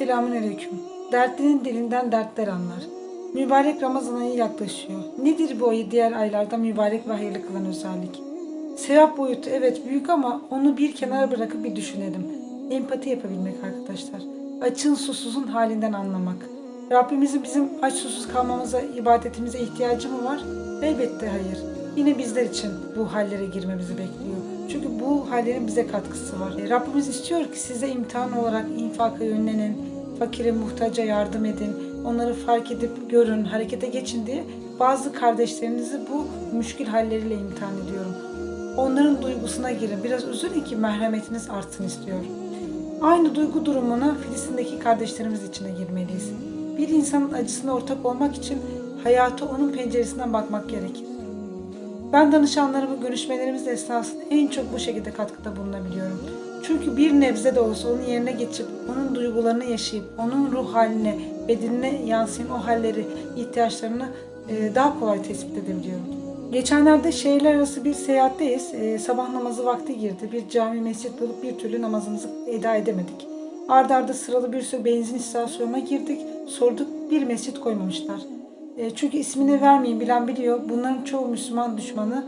Selamünaleyküm. Dertlinin dilinden dertler anlar. Mübarek Ramazan ayı yaklaşıyor. Nedir bu ayı diğer aylarda mübarek ve hayırlı kılan özellik? Sevap boyutu evet büyük ama onu bir kenara bırakıp bir düşünelim. Empati yapabilmek arkadaşlar. Açın susuzun halinden anlamak. Rabbimizin bizim aç susuz kalmamıza, ibadetimize ihtiyacı mı var? Elbette hayır. Yine bizler için bu hallere girmemizi bekliyor. Çünkü bu hallerin bize katkısı var. Rabbimiz istiyor ki size imtihan olarak infaka yönlenin, fakire muhtaca yardım edin, onları fark edip görün, harekete geçin diye bazı kardeşlerinizi bu müşkil halleriyle imtihan ediyorum. Onların duygusuna girin, biraz üzülün ki merhametiniz artsın istiyor. Aynı duygu durumuna Filistin'deki kardeşlerimiz içine girmeliyiz. Bir insanın acısına ortak olmak için hayata onun penceresinden bakmak gerekir. Ben danışanlarımı görüşmelerimiz esnasında en çok bu şekilde katkıda bulunabiliyorum. Çünkü bir nebze de olsa onun yerine geçip, onun duygularını yaşayıp, onun ruh haline, bedenine yansıyan o halleri, ihtiyaçlarını e, daha kolay tespit edebiliyorum. Geçenlerde şehirler arası bir seyahatteyiz. E, sabah namazı vakti girdi. Bir cami mescit bulup bir türlü namazımızı eda edemedik. Arda arda sıralı bir sürü benzin istasyonuna girdik. Sorduk bir mescit koymamışlar. E, çünkü ismini vermeyin bilen biliyor. Bunların çoğu Müslüman düşmanı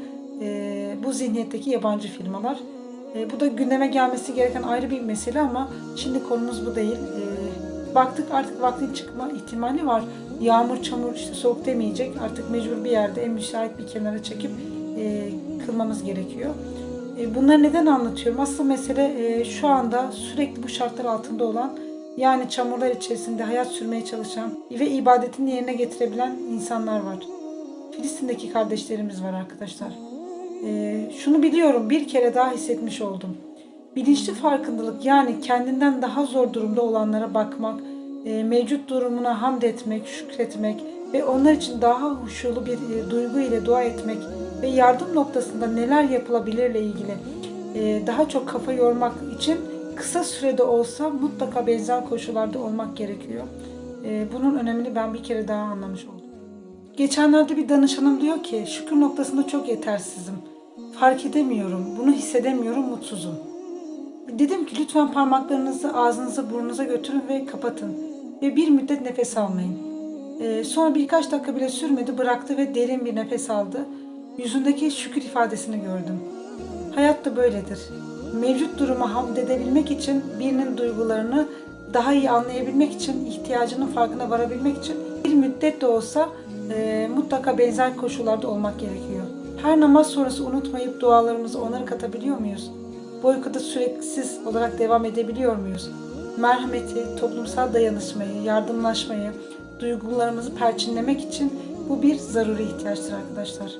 bu zihniyetteki yabancı firmalar. E, bu da gündeme gelmesi gereken ayrı bir mesele ama şimdi konumuz bu değil. E, baktık artık vaktin çıkma ihtimali var. Yağmur, çamur, işte soğuk demeyecek. Artık mecbur bir yerde en müsait bir kenara çekip e, kılmamız gerekiyor. E, bunları neden anlatıyorum? Asıl mesele e, şu anda sürekli bu şartlar altında olan yani çamurlar içerisinde hayat sürmeye çalışan ve ibadetini yerine getirebilen insanlar var. Filistin'deki kardeşlerimiz var arkadaşlar. Ee, şunu biliyorum bir kere daha hissetmiş oldum. Bilinçli farkındalık yani kendinden daha zor durumda olanlara bakmak, e, mevcut durumuna hamd etmek, şükretmek ve onlar için daha huşulu bir e, duygu ile dua etmek ve yardım noktasında neler yapılabilirle ilgili e, daha çok kafa yormak için kısa sürede olsa mutlaka benzer koşullarda olmak gerekiyor. E, bunun önemini ben bir kere daha anlamış oldum. Geçenlerde bir danışanım diyor ki şükür noktasında çok yetersizim. Fark edemiyorum, bunu hissedemiyorum, mutsuzum. Dedim ki lütfen parmaklarınızı ağzınıza burnunuza götürün ve kapatın. Ve bir müddet nefes almayın. Ee, sonra birkaç dakika bile sürmedi bıraktı ve derin bir nefes aldı. Yüzündeki şükür ifadesini gördüm. Hayat da böyledir. Mevcut duruma hamd edebilmek için birinin duygularını daha iyi anlayabilmek için, ihtiyacının farkına varabilmek için bir müddet de olsa e, mutlaka benzer koşullarda olmak gerekiyor. Her namaz sonrası unutmayıp dualarımızı onlara katabiliyor muyuz? Bu uykuda süreksiz olarak devam edebiliyor muyuz? Merhameti, toplumsal dayanışmayı, yardımlaşmayı, duygularımızı perçinlemek için bu bir zaruri ihtiyaçtır arkadaşlar.